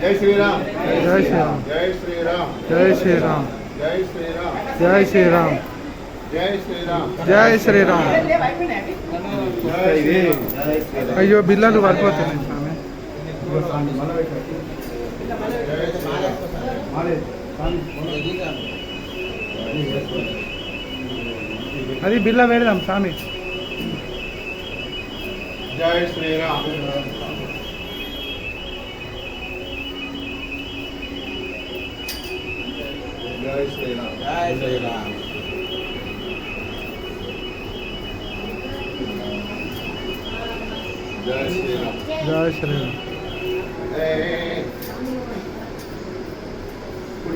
जय श्री राम। जय श्री राम। जय श्री राम। जय श्री राम। जय श्री राम। जय श्री राम। जय श्री राम। अयो बिल्ला तो वर्क जय श्री राम। అది బిర్లా పెడదాం స్వామి జయ శ్రీరామ్ జయ శ్రీరామ్ జయ శ్రీరామ్ జయ శ్రీరామ్ జయ శ్రీరామ్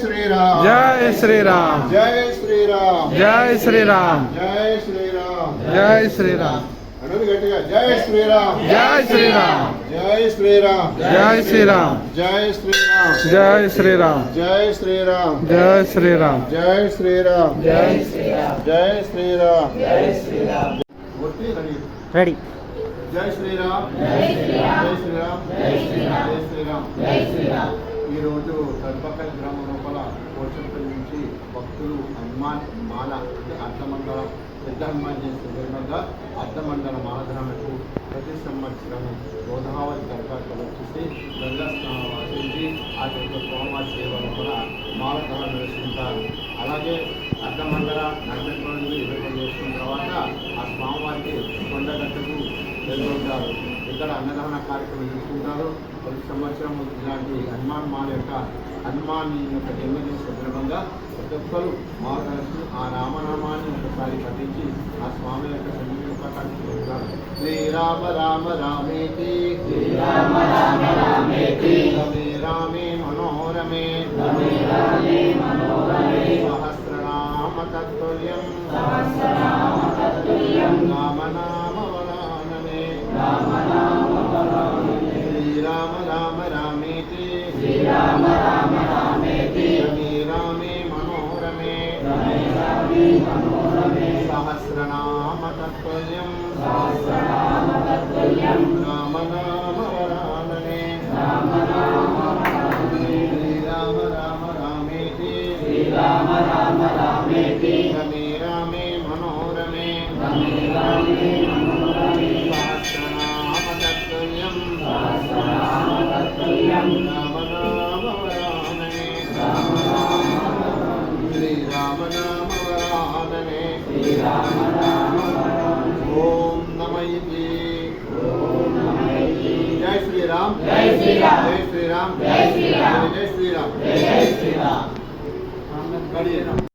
శ్రీరామ్ జై శ్రీరామ్ జై శ్రీరామ్ జై శ్రీరామ్ జై శ్రీరామ్ జై శ్రీరామ్ అడుగు గట్టిగా జై శ్రీరామ్ జై శ్రీరామ్ జై శ్రీరామ్ జై శ్రీరామ్ జై శ్రీరామ్ జై శ్రీరామ్ జై శ్రీరామ్ జై శ్రీరామ్ జై శ్రీరామ్ జై జై శ్రీరామ్ జై శ్రీరామ్ రెడీ రెడీ జై శ్రీరామ్ జై శ్రీరామ్ జై శ్రీరామ్ జై శ్రీరామ్ జై శ్రీరామ్ ఈరోజు కల్పకల్ గ్రామం లోపల పోషకుల నుంచి భక్తులు హనుమాన్ మాల అంటే అర్థమండలం పెద్ద హనుమాన్ జయంతి సందర్భంగా అర్థమండల మాలధారణకు ప్రతి సంవత్సరం గోదావరి దర్గాకు వచ్చేసి గంగా స్నానం ఆచరించి ఆ యొక్క స్వామివారి సేవలు కూడా మాలధారణ నిర్వహిస్తుంటారు అలాగే అర్ధమండల నలభై రోజులు ఇరవై చేసుకున్న తర్వాత ఆ స్వామివారికి కొండగట్టుకు వెళ్తుంటారు. ఇక్కడ అన్నదాన కార్యక్రమం తీసుకుంటారు ప్రతి సంవత్సరం ఇలాంటి హనుమాన్ మాల యొక్క హనుమాన్ యొక్క జన్మదిన సందర్భంగా ప్రతి ఒక్కరు మార్గదర్శి ఆ రామనామాన్ని ఒకసారి పఠించి ఆ స్వామి యొక్క సన్నిధిని పఠించుకుంటారు శ్రీరామ రామ రామేతి శ్రీరామ రామ రామేతి రమే రామే మనోరమే. రమే రామే మనోరమే. సహస్రనామ తత్తుల్యం. సహస్రనామ తత్తుల్యం. రామ నామ వరానమే. రామ श्रीराम राम रामेति श्रीराम राम रामेति रमे रामे मनोरमे रमे रामे मनोरमे सहस्रनाम तत्त्वयं सहस्रनाम तत्त्वयं राम नाम वरानने राम नाम वरानने श्रीराम राम रामेति श्रीराम राम रामेति ओम नमयति जय श्री राम। जय श्री राम। जय श्री राम। जय श्री राम। जय श्री राम। बढ़िए